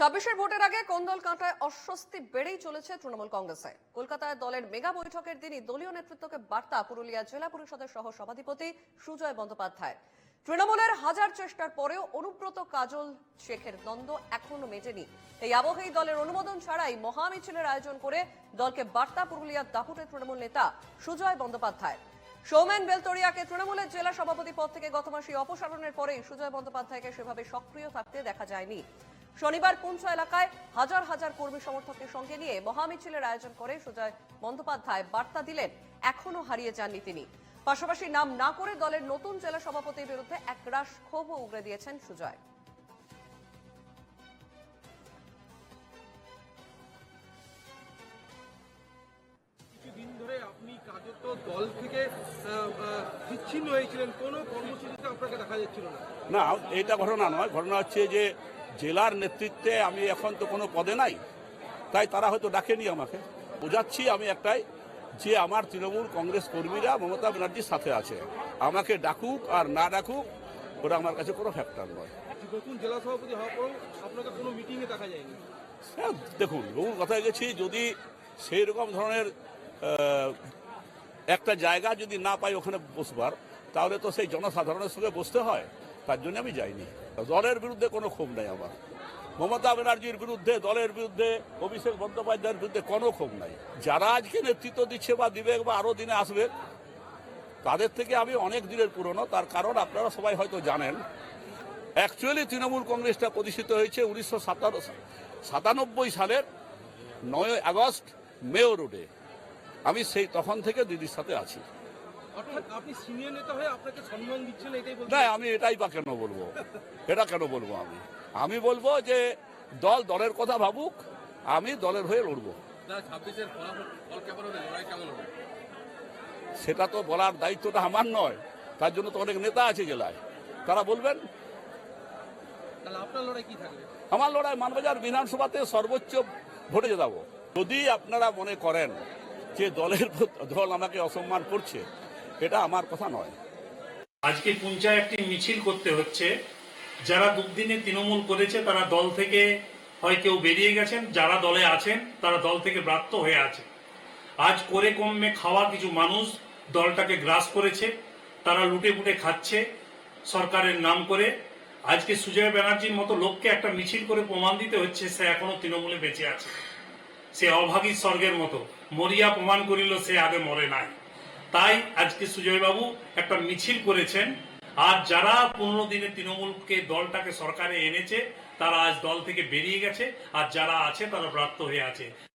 ছাব্বিশের ভোটের আগে কোন্দল কাঁটায় অস্বস্তি বেড়েই চলেছে তৃণমূল কংগ্রেসে। কলকাতায় দলের মেগা বৈঠকের দিনই দলীয় নেতৃত্বকে বার্তা পুরুলিয়া জেলা পরিষদের সহ সভাধিপতি সুজয় বন্দ্যোপাধ্যায়। তৃণমূলের হাজার চেষ্টার পরেও অনুব্রত কাজল, শেখের দ্বন্দ্ব এখনও মেটেনি। এই আবহেই দলের অনুমোদন ছাড়াই মহামিছিলের আয়োজন করে দলকে বার্তা পুরুলিয়ার দাপুটের তৃণমূল নেতা সুজয় বন্দ্যোপাধ্যায়। সৌমেন বেলতরিয়াকে তৃণমূলের জেলা সভাপতি পদ থেকে গত মাসে অপসারণের পরেই সুজয় বন্দ্যোপাধ্যায়কে সেভাবে সক্রিয় থাকতে দেখা যায়নি। শনিবার পুঞ্চ এলাকায় হাজার হাজার কর্মী সমর্থকদের সঙ্গে নিয়ে মহামিছিলের আয়োজন করে সুজয় বন্দ্যোপাধ্যায় বার্তা দিলেন এখনও হারিয়ে যাননি তিনি। পাশাপাশি নাম না করে দলের নতুন জেলা সভাপতির বিরুদ্ধে একরাশ ক্ষোভও উগরে দিয়েছেন সুজয়। কিছুদিন ধরে আপনি কার্যত দল থেকে বিচ্ছিন্ন হয়েছিলেন। কোনো কর্মসূচিতে আপনাকে দেখা যাচ্ছিল না। না এটা ঘটনা নয়। ঘটনা হচ্ছে যে জেলার নেতৃত্বে আমি এখন তো কোনো পদে নাই। তাই তারা হয়তো ডাকেনি আমাকে। বোঝাচ্ছি আমি একটাই যে আমার তৃণমূল কংগ্রেস কর্মীরা মমতা ব্যানার্জির সাথে আছে। আমাকে ডাকুক আর না ডাকুক ওটা আমার কাছে কোনো ফ্যাক্টর নয়। নতুন জেলা সভাপতি হওয়ার পরেও আপনাকে কোনো মিটিংয়ে দেখা যায়নি? হ্যাঁ, দেখুন বহু কথায় গেছি। যদি সেই রকম ধরনের একটা জায়গা যদি না পাই ওখানে বসবার তাহলে তো সেই জনসাধারণের সঙ্গে বসতে হয়। তার জন্য আমি যাইনি। দলের বিরুদ্ধে কোনো ক্ষোভ নাই আমার। মমতা ব্যানার্জির বিরুদ্ধে, দলের বিরুদ্ধে, অভিষেক বন্দ্যোপাধ্যায়ের বিরুদ্ধে কোনো ক্ষোভ নাই। যারা আজকে নেতৃত্ব দিচ্ছে বা দিবে বা আরও দিনে আসবে, তাদের থেকে আমি অনেক দিনের পুরনো। তার কারণ আপনারা সবাই হয়তো জানেন। অ্যাকচুয়ালি তৃণমূল কংগ্রেসটা প্রতিষ্ঠিত হয়েছে উনিশশো সাতানব্বই সালের নয় আগস্ট মেয় রোডে। আমি সেই তখন থেকে দিদির সাথে আছি। অর্থাৎ আপনি সিনিয়র নেতা হয়ে আপনাকে সম্মান দিচ্ছেন এটাই বলছেন না আমি এটাই বা কেন বলব? এটা কেন বলব আমি? আমি বলব যে দল দলের কথা ভাবুক আমি দলের হয়ে লড়বো। সেটা তো বলার দায়িত্বটা আমার নয় তার জন্য তো অনেক নেতা আছে জেলায়। তারা বলবেন তাহলে আপনার লড়াই কি থাকবে? আমার লড়াই মানবাজার বিধানসভাতে সর্বোচ্চ ভোটে জেতাবো। যদি আপনারা মনে করেন যে দলের দল আমাকে অসম্মান করছে এটা আমার কথা নয়। আজকে পুঞ্চায় একটি মিছিল করতে হচ্ছে। যারা দুদিনে তৃণমূল করেছে, তারা দল থেকে হয় কেউ বেরিয়ে গেছেন, যারা দলে আছেন, তারা দল থেকে ব্রাত্য হয়ে আছে আজ করে কমে খাওয়া কিছু মানুষ দলটাকে গ্রাস করেছে, তারা লুটে পুটে খাচ্ছে সরকারের নাম করে। আজকে সুজয় ব্যানার্জির মতো লোককে একটা মিছিল করে প্রমাণ দিতে হচ্ছে, সে এখনও তৃণমূলে বেঁচে আছে। সে অভাগী স্বর্গের মতো। মরিয়া প্রমাণ করিল, সে আগে মরে নাই। তাই আজকে সুজয় বাবু একটা মিছিল করেছেন। আর যারা পনেরো দিনে তৃণমূলকে দলটাকে সরকারে এনেছে, তারা আজ দল থেকে বেরিয়ে গেছে। আর যারা আছে, তারা প্রাপ্ত হয়ে আছে।